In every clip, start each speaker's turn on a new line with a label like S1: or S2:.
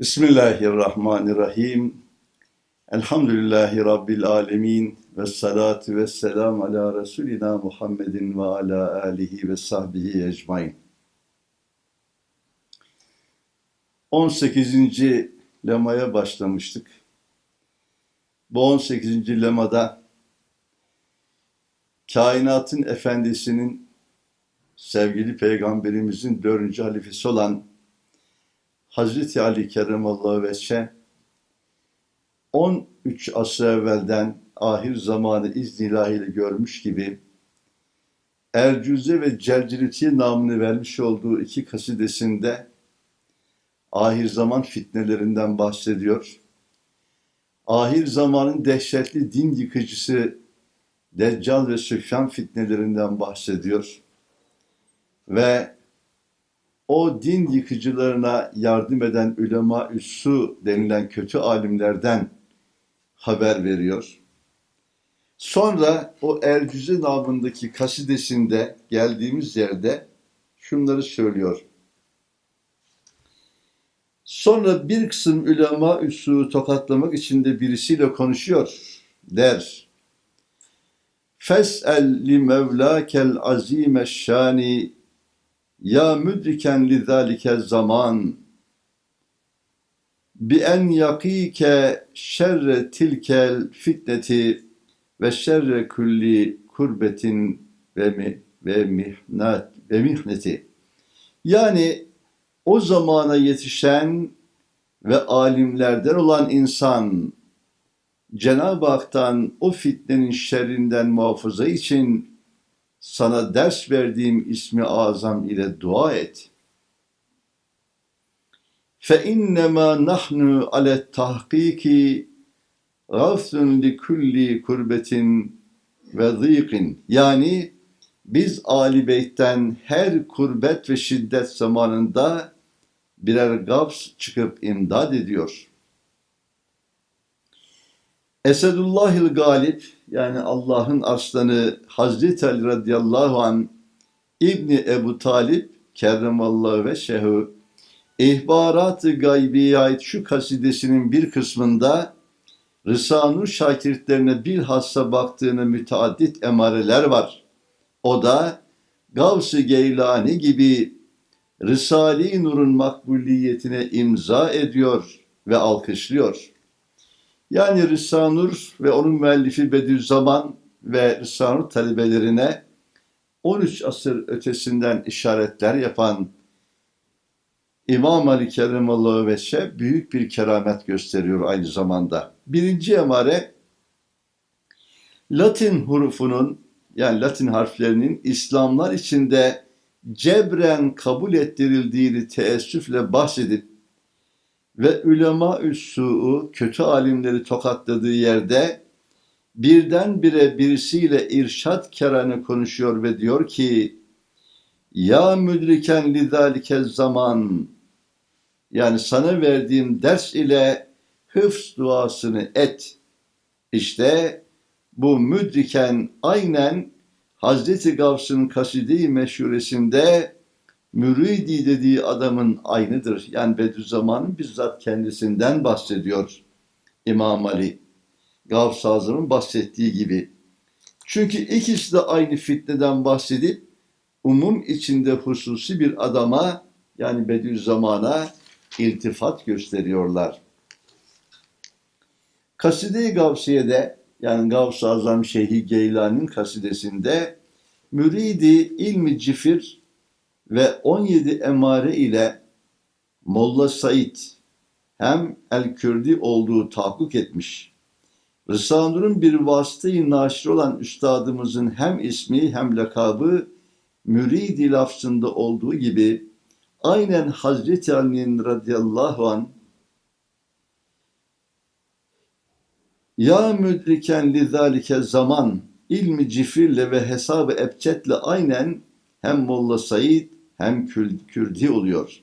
S1: Bismillahirrahmanirrahim. Elhamdülillahi Rabbil alemin. Ve salatu ve selam ala Resulina Muhammedin ve ala alihi ve sahbihi ecmain. 18. lemaya başlamıştık. Bu 18. lemada kainatın efendisinin sevgili peygamberimizin dördüncü halifesi olan Hazreti Ali Keremallahu Veçhe 13 asır evvelden ahir zamanı iznilahiyle görmüş gibi Ercüze ve Celcilitiye namını vermiş olduğu iki kasidesinde ahir zaman fitnelerinden bahsediyor. Ahir zamanın dehşetli din yıkıcısı Deccal ve Süfyan fitnelerinden bahsediyor. Ve o din yıkıcılarına yardım eden ulema üssü denilen kötü alimlerden haber veriyor. Sonra o Ercüze namındaki kasidesinde geldiğimiz yerde şunları söylüyor. Sonra bir kısım ulema üssü tokatlamak için de birisiyle konuşuyor der. Fes'el li mevlakel azime şani ya müdriken li zalike zaman bi en yakike şerre tilkel fitneti ve şerre kulli kurbetin ve mi, ve mihnat ve mihneti. Yani o zamana yetişen ve alimlerden olan insan Cenab-ı Hak'tan o fitnenin şerrinden muhafaza için sana ders verdiğim ismi azam ile dua et. Fe innema nahnu ale tahkiki gafsun li kulli kurbetin ve zîkin. Yani biz Ali Beyt'ten her kurbet ve şiddet zamanında birer gafs çıkıp imdad ediyor. Esedullahil Galip yani Allah'ın aslanı Hazreti Ali radıyallahu an İbni Ebu Talip kerremallahu ve şehu İhbarat-ı Gaybi'ye ait şu kasidesinin bir kısmında Rısanur şakirtlerine bilhassa baktığını müteaddit emareler var. O da Gavs-ı Geylani gibi Risale-i Nur'un makbuliyetine imza ediyor ve alkışlıyor. Yani Risale-i ve onun müellifi Bediüzzaman ve Risale-i talebelerine 13 asır ötesinden işaretler yapan İmam Ali Keremallahu Veşe büyük bir keramet gösteriyor aynı zamanda. Birinci emare Latin hurufunun yani Latin harflerinin İslamlar içinde cebren kabul ettirildiğini teessüfle bahsedip ve ulema üssuu kötü alimleri tokatladığı yerde birdenbire birisiyle irşat kerane konuşuyor ve diyor ki ya müdriken lidalike zaman yani sana verdiğim ders ile hıfz duasını et. İşte bu müdriken aynen Hazreti Gavs'ın kaside-i meşhuresinde müridi dediği adamın aynıdır. Yani Bediüzzaman'ın bizzat kendisinden bahsediyor İmam Ali. Gavs Azam'ın bahsettiği gibi. Çünkü ikisi de aynı fitneden bahsedip umum içinde hususi bir adama yani Bediüzzaman'a iltifat gösteriyorlar. Kaside-i Gavsiye'de yani Gavs-ı Azam Şeyhi Geylani'nin kasidesinde müridi ilmi cifir ve 17 emare ile Molla Said hem El-Kürdi olduğu tahakkuk etmiş. Rısanur'un bir vasıtayı naşir olan üstadımızın hem ismi hem lakabı müridi lafzında olduğu gibi aynen Hazreti Ali'nin radıyallahu an Ya müdriken lizalike zaman ilmi cifirle ve hesabı ebcetle aynen hem Molla Said hem Kürdi oluyor.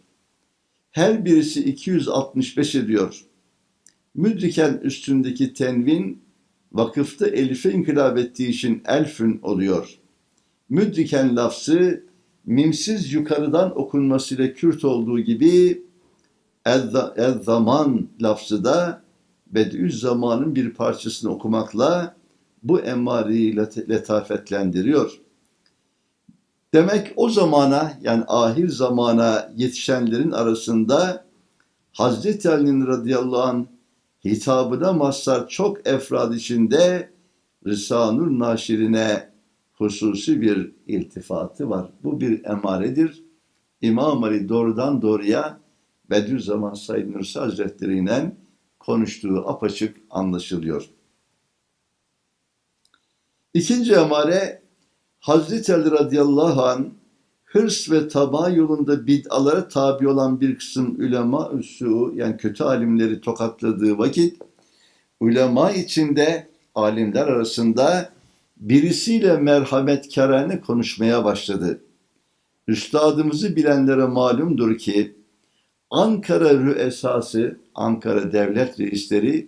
S1: Her birisi 265 ediyor. Müdriken üstündeki tenvin vakıfta elife inkılap ettiği için elfün oluyor. Müdriken lafzı mimsiz yukarıdan okunmasıyla Kürt olduğu gibi Ez- Ez zaman lafzı da Bediüzzaman'ın bir parçasını okumakla bu emareyi late- letafetlendiriyor. Demek o zamana yani ahir zamana yetişenlerin arasında Hazreti Ali'nin radıyallahu anh hitabına mazhar çok efrad içinde Risanur Naşirine hususi bir iltifatı var. Bu bir emaredir. İmam Ali doğrudan doğruya Bediüzzaman Said Nursi Hazretleri ile konuştuğu apaçık anlaşılıyor. İkinci emare Hazreti Ali radıyallahu an hırs ve taba yolunda bid'alara tabi olan bir kısım ulema üssü yani kötü alimleri tokatladığı vakit ulema içinde alimler arasında birisiyle merhametkârane konuşmaya başladı. Üstadımızı bilenlere malumdur ki Ankara rüesası, Ankara devlet reisleri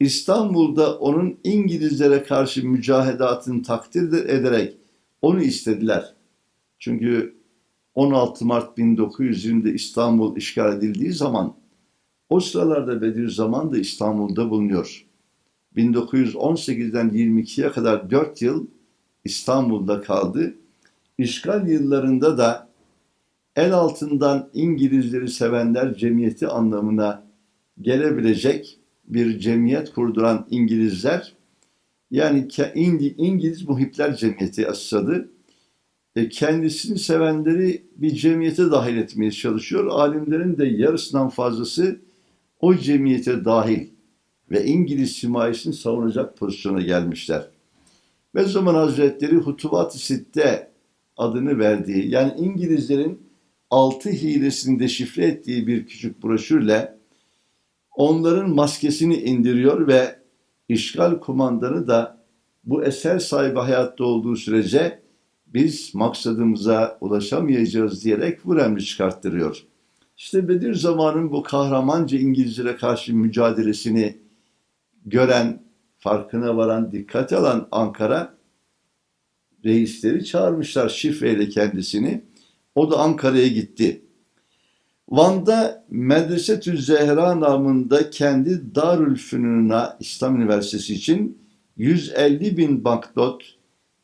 S1: İstanbul'da onun İngilizlere karşı mücahedatını takdir ederek onu istediler. Çünkü 16 Mart 1920'de İstanbul işgal edildiği zaman o sıralarda Bediüzzaman da İstanbul'da bulunuyor. 1918'den 22'ye kadar 4 yıl İstanbul'da kaldı. İşgal yıllarında da el altından İngilizleri sevenler cemiyeti anlamına gelebilecek bir cemiyet kurduran İngilizler yani İngiliz Muhipler Cemiyeti asadı e, kendisini sevenleri bir cemiyete dahil etmeye çalışıyor. Alimlerin de yarısından fazlası o cemiyete dahil ve İngiliz himayesini savunacak pozisyona gelmişler. Ve zaman Hazretleri Hutubat-ı Sitte adını verdiği yani İngilizlerin altı hilesini deşifre ettiği bir küçük broşürle onların maskesini indiriyor ve işgal kumandanı da bu eser sahibi hayatta olduğu sürece biz maksadımıza ulaşamayacağız diyerek bu emri çıkarttırıyor. İşte Bediüzzaman'ın bu kahramanca İngilizlere karşı mücadelesini gören, farkına varan, dikkate alan Ankara reisleri çağırmışlar şifreyle kendisini. O da Ankara'ya gitti. Van'da Medresetü Zehra namında kendi Darülfünun'a İslam Üniversitesi için 150 bin banknot,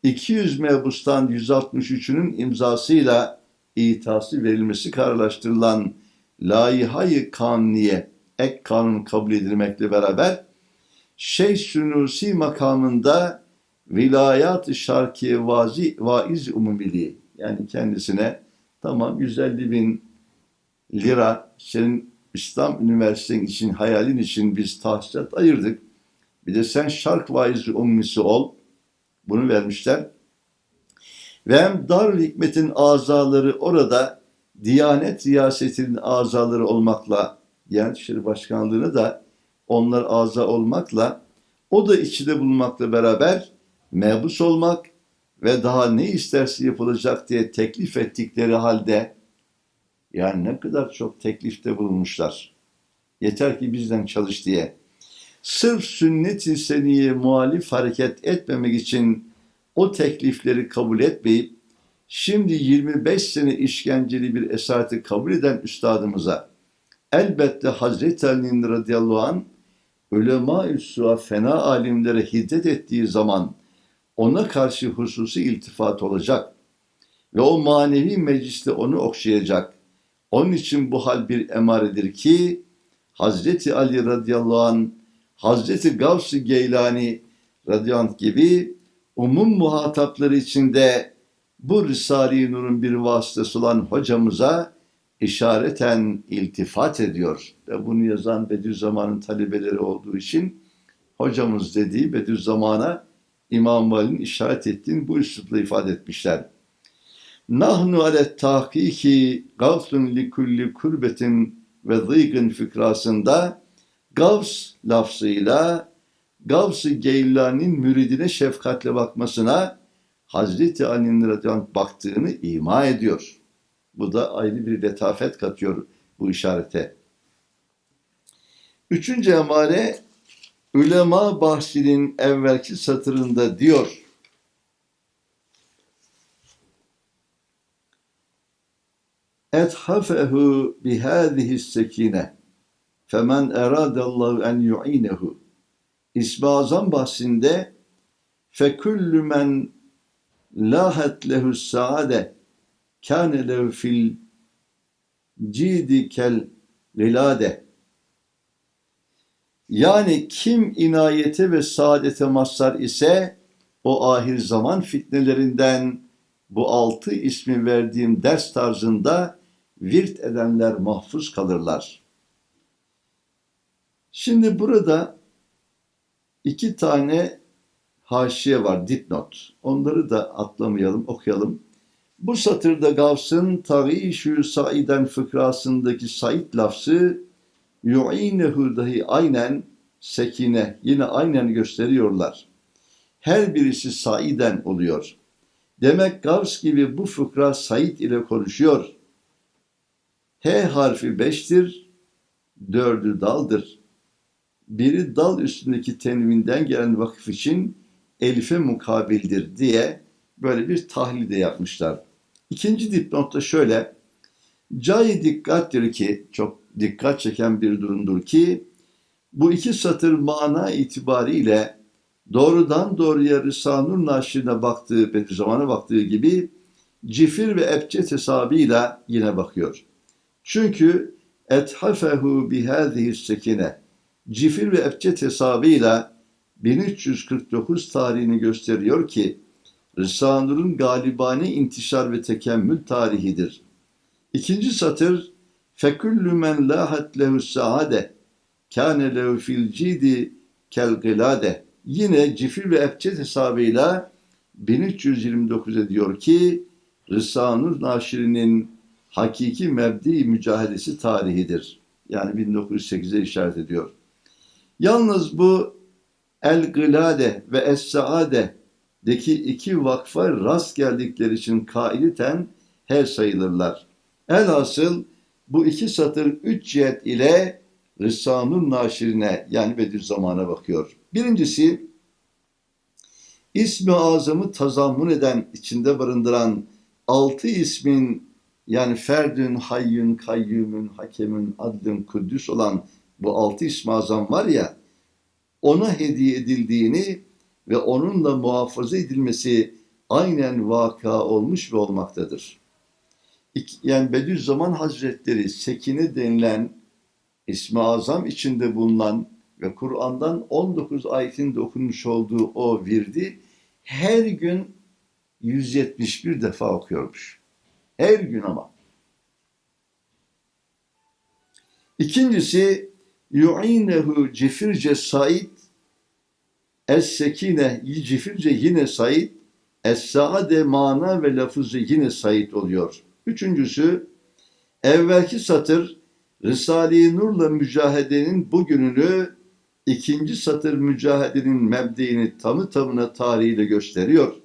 S1: 200 mebustan 163'ünün imzasıyla itası verilmesi kararlaştırılan layihayı kanuniye ek kanun kabul edilmekle beraber Şeyh Sünusi makamında vilayat-ı şarkiye vaiz umumiliği yani kendisine tamam 150 bin lira senin İslam Üniversitesi için hayalin için biz tahsilat ayırdık. Bir de sen şark vaizi ummisi ol. Bunu vermişler. Ve hem Darül Hikmet'in azaları orada Diyanet riyasetinin azaları olmakla Diyanet İşleri Başkanlığı'na da onlar aza olmakla o da içinde bulunmakla beraber mebus olmak ve daha ne isterse yapılacak diye teklif ettikleri halde yani ne kadar çok teklifte bulunmuşlar. Yeter ki bizden çalış diye. Sırf sünnet-i seniye muhalif hareket etmemek için o teklifleri kabul etmeyip şimdi 25 sene işkenceli bir esareti kabul eden üstadımıza elbette Hazreti Ali'nin radıyallahu anh ulema-i fena alimlere hiddet ettiği zaman ona karşı hususi iltifat olacak ve o manevi mecliste onu okşayacak. Onun için bu hal bir emaredir ki Hazreti Ali radıyallahu anh, Hazreti Gavs-ı Geylani radıyallahu anh gibi umum muhatapları içinde bu Risale-i Nur'un bir vasıtası olan hocamıza işareten iltifat ediyor. Ve bunu yazan Bediüzzaman'ın talebeleri olduğu için hocamız dediği Bediüzzaman'a İmam Ali'nin işaret ettiğini bu üslupla ifade etmişler. Nahnu ale tahkiki gavsun li kulli kurbetin ve zıygın fikrasında Gavs lafzıyla Gavs-ı Geylani'nin müridine şefkatle bakmasına Hazreti Ali'nin radıyallahu baktığını ima ediyor. Bu da ayrı bir letafet katıyor bu işarete. Üçüncü emare Ülema bahsinin evvelki satırında diyor. Ethafehu bihâzihi sekine. femen eradallahu en yu'inehu İsmi Azam bahsinde fekullü men lahet lehu saade kâne lehu fil cidi kel lilade yani kim inayete ve saadete mazhar ise o ahir zaman fitnelerinden bu altı ismi verdiğim ders tarzında virt edenler mahfuz kalırlar. Şimdi burada iki tane haşiye var, dipnot. Onları da atlamayalım, okuyalım. Bu satırda Gavs'ın Tarîşü Saiden fıkrasındaki Said lafzı yu'inehu dahi aynen sekine yine aynen gösteriyorlar. Her birisi Saiden oluyor. Demek Gavs gibi bu fıkra Said ile konuşuyor. H harfi beştir, dördü daldır. Biri dal üstündeki tenvinden gelen vakıf için elife mukabildir diye böyle bir tahlil de yapmışlar. İkinci dipnotta şöyle, Cay dikkattir ki, çok dikkat çeken bir durumdur ki, bu iki satır mana itibariyle doğrudan doğruya Risale-i Naşir'ine baktığı, Bediüzzaman'a baktığı gibi cifir ve ebced hesabıyla yine bakıyor. Çünkü ethafehu bihâzihi sekine cifir ve ebced hesabıyla 1349 tarihini gösteriyor ki Risale-i galibane intişar ve tekemmül tarihidir. İkinci satır men lahat lehu saade kâne lehu fil cidi kel gılade yine cifir ve ebced hesabıyla 1329 ediyor ki Risale-i Naşiri'nin hakiki mebdi mücadelesi tarihidir. Yani 1908'e işaret ediyor. Yalnız bu El-Gılade ve Es-Saade iki vakfa rast geldikleri için kailiten her sayılırlar. Elhasıl bu iki satır üç cihet ile Risale-i Naşirine yani Bediüzzaman'a bakıyor. Birincisi ismi azamı tazammun eden, içinde barındıran altı ismin yani ferdün, hayyün, kayyümün, hakemün, adlün, kuddüs olan bu altı ismi azam var ya ona hediye edildiğini ve onunla muhafaza edilmesi aynen vaka olmuş ve olmaktadır. Yani Bediüzzaman Hazretleri Sekine denilen ismi azam içinde bulunan ve Kur'an'dan 19 ayetin de okunmuş olduğu o virdi her gün 171 defa okuyormuş. Her gün ama. İkincisi yu'inehu cifirce said es-sekine cifirce yine said es-saade mana ve lafızı yine said oluyor. Üçüncüsü evvelki satır Risale-i Nur'la mücahedenin bugününü ikinci satır mücahedenin mebdiğini tamı tamına tarihiyle gösteriyor.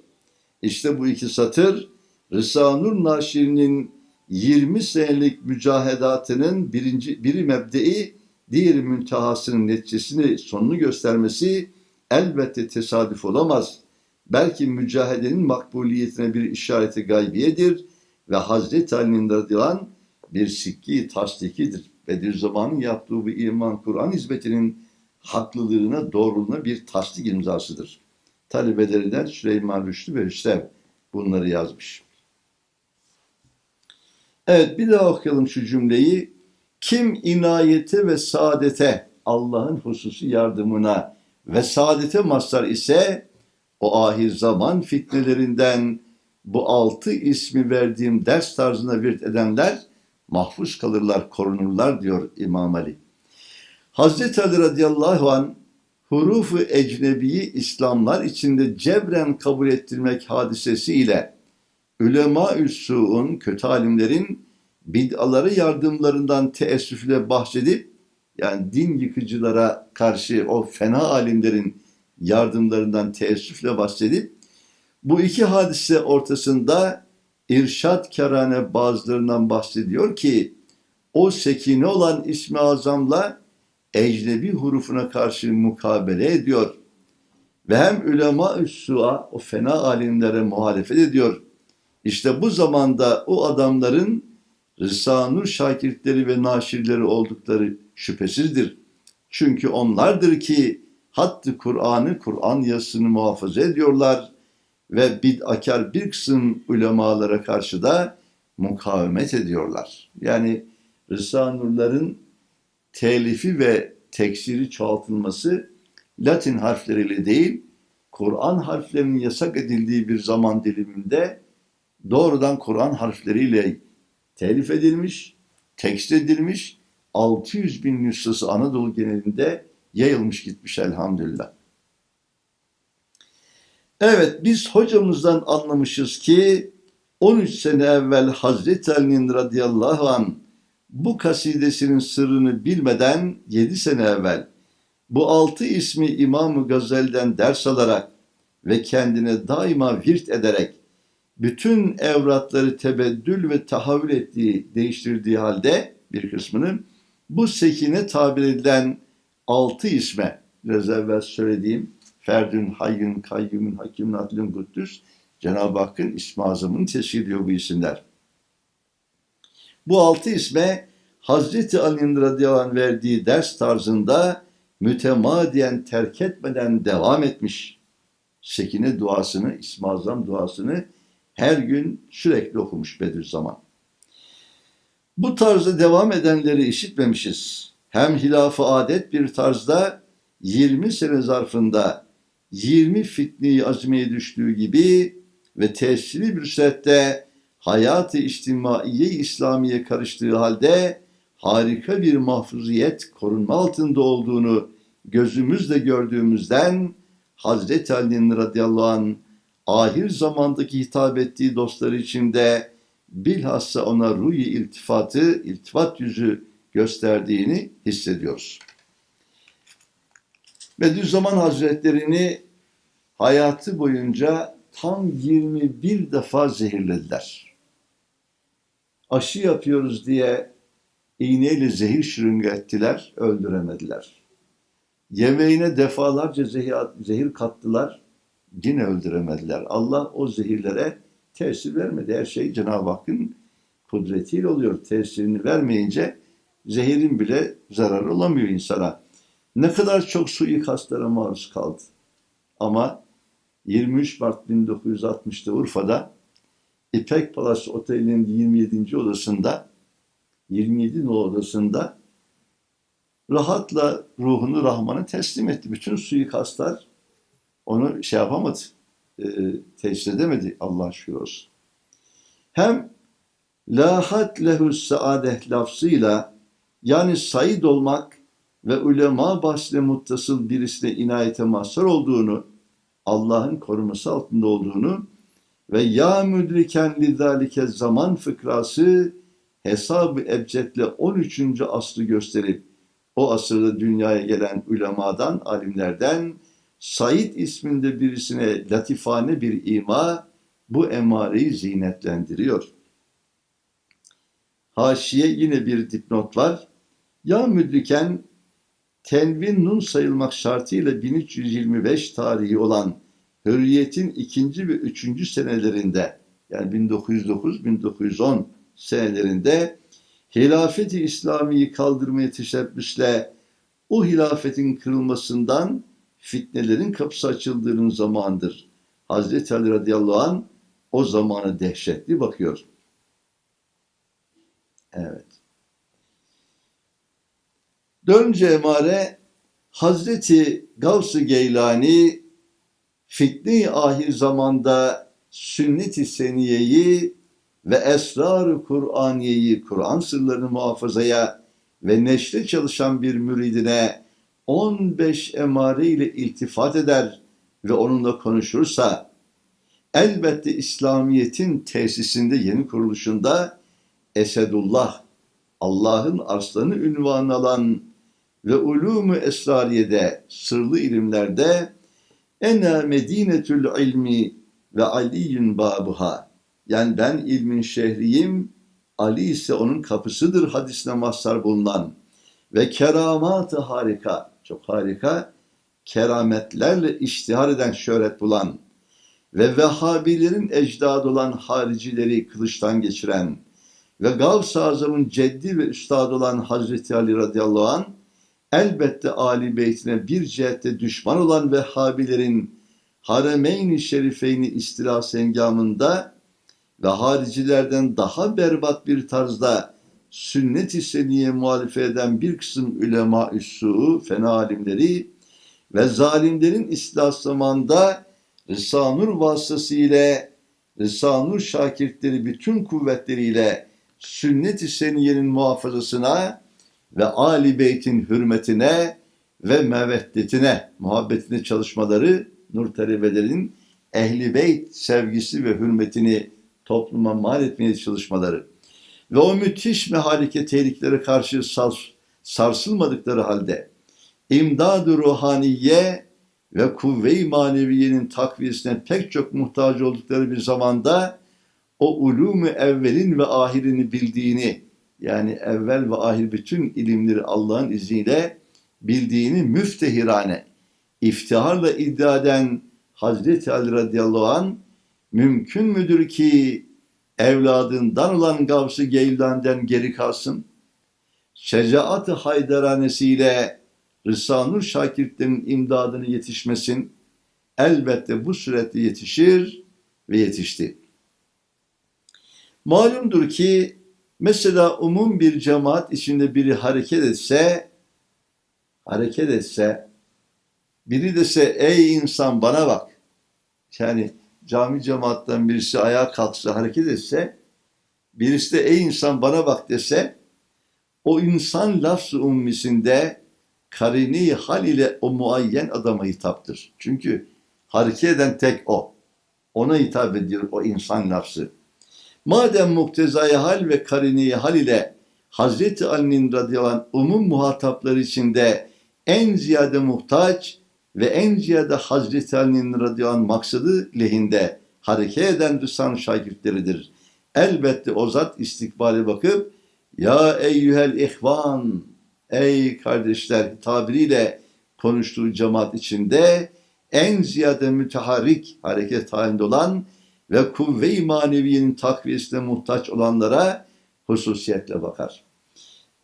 S1: İşte bu iki satır Risale-i Nur Naşiri'nin 20 senelik mücahedatının birinci, biri mebdei, diğeri müntehasının neticesini, sonunu göstermesi elbette tesadüf olamaz. Belki mücahedenin makbuliyetine bir işareti gaybiyedir ve Hazreti Ali'nin radıyallahu bir sikki tasdikidir. Bediüzzaman'ın yaptığı bu iman Kur'an hizmetinin haklılığına, doğruluğuna bir tasdik imzasıdır. Talebelerinden Süleyman Rüştü ve Hüsrev bunları yazmış. Evet bir daha okuyalım şu cümleyi. Kim inayete ve saadete Allah'ın hususi yardımına ve saadete mazhar ise o ahir zaman fitnelerinden bu altı ismi verdiğim ders tarzına virt edenler mahfuz kalırlar, korunurlar diyor İmam Ali. Hazreti Ali radıyallahu an hurufu ecnebiyi İslamlar içinde cebren kabul ettirmek hadisesiyle Ülema-ü Su'un, kötü alimlerin bid'aları yardımlarından teessüfle bahsedip yani din yıkıcılara karşı o fena alimlerin yardımlarından teessüfle bahsedip bu iki hadise ortasında irşat kerane bazılarından bahsediyor ki o sekine olan ismi azamla ecnebi hurufuna karşı mukabele ediyor. Ve hem ulema su'a o fena alimlere muhalefet ediyor. İşte bu zamanda o adamların Rıza Nur şakirtleri ve naşirleri oldukları şüphesizdir. Çünkü onlardır ki hattı Kur'an'ı, Kur'an yazısını muhafaza ediyorlar ve bid'akar bir kısım ulemalara karşı da mukavemet ediyorlar. Yani Rıza Nurların telifi ve teksiri çoğaltılması Latin harfleriyle değil, Kur'an harflerinin yasak edildiği bir zaman diliminde doğrudan Kur'an harfleriyle telif edilmiş, tekst edilmiş, 600 bin nüshası Anadolu genelinde yayılmış gitmiş elhamdülillah. Evet biz hocamızdan anlamışız ki 13 sene evvel Hazreti Ali'nin radıyallahu an bu kasidesinin sırrını bilmeden 7 sene evvel bu altı ismi İmam-ı Gazel'den ders alarak ve kendine daima virt ederek bütün evratları tebeddül ve tahavül ettiği, değiştirdiği halde bir kısmını bu sekine tabir edilen altı isme biraz evvel söylediğim Ferdün, Hayyün, Kayyumün, Hakimin, Adlün, Kuddüs Cenab-ı Hakk'ın ismi azamını teşkil ediyor bu isimler. Bu altı isme Hazreti Ali'nin radıyallahu anh verdiği ders tarzında mütemadiyen terk etmeden devam etmiş. Sekine duasını, İsmi Azam duasını her gün sürekli okumuş Bediüzzaman. Bu tarzda devam edenleri işitmemişiz. Hem hilafı adet bir tarzda 20 sene zarfında 20 fitneyi azmeye düştüğü gibi ve tesiri bir sette hayatı içtimaiye İslamiye karıştığı halde harika bir mahfuziyet korunma altında olduğunu gözümüzle gördüğümüzden Hazreti Ali'nin radıyallahu anh ahir zamandaki hitap ettiği dostları içinde bilhassa ona ruhi iltifatı, iltifat yüzü gösterdiğini hissediyoruz. Bediüzzaman Hazretlerini hayatı boyunca tam 21 defa zehirlediler. Aşı yapıyoruz diye iğneyle zehir şırınga ettiler, öldüremediler. Yemeğine defalarca zehir, zehir kattılar, yine öldüremediler. Allah o zehirlere tesir vermedi. Her şey Cenab-ı Hakk'ın kudretiyle oluyor. Tesirini vermeyince zehirin bile zararı olamıyor insana. Ne kadar çok suikastlara maruz kaldı. Ama 23 Mart 1960'da Urfa'da İpek Palace Oteli'nin 27. odasında 27 no odasında rahatla ruhunu Rahman'a teslim etti. Bütün suikastlar onu şey yapamadı, e, teşhis edemedi Allah şükür olsun. Hem lahat lehu saadet lafzıyla yani sayid olmak ve ulema bahsine muttasıl birisine inayete mazhar olduğunu, Allah'ın koruması altında olduğunu ve ya müdriken lidalike zaman fıkrası hesab-ı ebcedle 13. asrı gösterip o asırda dünyaya gelen ulemadan, alimlerden Said isminde birisine latifane bir ima bu emareyi zinetlendiriyor. Haşiye yine bir dipnot var. Ya müdriken tenvin nun sayılmak şartıyla 1325 tarihi olan Hürriyet'in ikinci ve üçüncü senelerinde yani 1909-1910 senelerinde hilafeti İslami'yi kaldırmaya teşebbüsle o hilafetin kırılmasından fitnelerin kapısı açıldığının zamandır. Hazreti Ali radıyallahu an o zamanı dehşetli bakıyor. Evet. Dönce emare Hazreti Gavs-ı Geylani fitne ahir zamanda sünnet-i seniyeyi ve esrar-ı Kur'aniyeyi, Kur'an sırlarını muhafazaya ve neşre çalışan bir müridine 15 emare ile iltifat eder ve onunla konuşursa, elbette İslamiyet'in tesisinde yeni kuruluşunda Esedullah, Allah'ın arslanı ünvanı alan ve ulûmu esrariyede, sırlı ilimlerde ena medinetül ilmi ve aliyyün babuha. Yani ben ilmin şehriyim, Ali ise onun kapısıdır hadisine mazhar bulunan ve keramatı harika, çok harika, kerametlerle iştihar eden şöhret bulan ve Vehhabilerin ecdadı olan haricileri kılıçtan geçiren ve Gavs-ı Azam'ın ceddi ve üstadı olan Hazreti Ali radıyallahu an elbette Ali Beytine bir cihette düşman olan Vehhabilerin Haremeyn-i Şerifeyni istilası engamında ve haricilerden daha berbat bir tarzda sünnet-i seniye muhalife eden bir kısım ulema-i su'u, fena alimleri ve zalimlerin islah zamanında Rısanur vasıtasıyla Rısanur şakirtleri bütün kuvvetleriyle sünnet-i seniyenin muhafazasına ve Ali Beyt'in hürmetine ve meveddetine, muhabbetine çalışmaları Nur Talebelerin Ehli Beyt sevgisi ve hürmetini topluma mal etmeye çalışmaları ve o müthiş mehalike tehlikelere karşı sars sarsılmadıkları halde imdad-ı ruhaniye ve kuvve-i maneviyenin takviyesine pek çok muhtaç oldukları bir zamanda o ulûm-u evvelin ve ahirini bildiğini yani evvel ve ahir bütün ilimleri Allah'ın izniyle bildiğini müftehirane iftiharla iddia eden Hazreti Ali radıyallahu an mümkün müdür ki evladından olan Gavs-ı geri kalsın? Şecaat-ı Haydaranesiyle Rısanur şakirtlerin imdadını yetişmesin. Elbette bu surette yetişir ve yetişti. Malumdur ki mesela umum bir cemaat içinde biri hareket etse hareket etse biri dese ey insan bana bak yani cami cemaattan birisi ayağa kalksa hareket etse birisi de ey insan bana bak dese o insan lafz-ı ummisinde karini hal ile o muayyen adama hitaptır. Çünkü hareket eden tek o. Ona hitap ediyor o insan lafzı. Madem muktezai hal ve karini hal ile Hazreti Ali'nin radıyallahu anh umum muhatapları içinde en ziyade muhtaç ve en ziyade Hazreti Ali'nin radıyallahu maksadı lehinde hareket eden rısan şagirdleridir. Elbette o zat istikbale bakıp ya eyyühel ihvan ey kardeşler tabiriyle konuştuğu cemaat içinde en ziyade müteharrik hareket halinde olan ve kuvve-i maneviyenin takviyesine muhtaç olanlara hususiyetle bakar.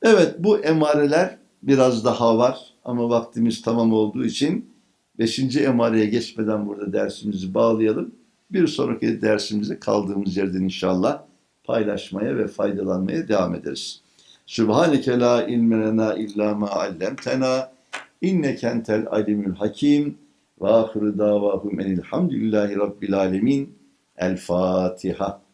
S1: Evet bu emareler biraz daha var ama vaktimiz tamam olduğu için beşinci emareye geçmeden burada dersimizi bağlayalım. Bir sonraki dersimizde kaldığımız yerden inşallah paylaşmaya ve faydalanmaya devam ederiz. Sübhaneke la ilme lena illa ma allamtena inneke entel alimul hakim ve ahiru davahum enilhamdülillahi rabbil alemin. El Fatiha.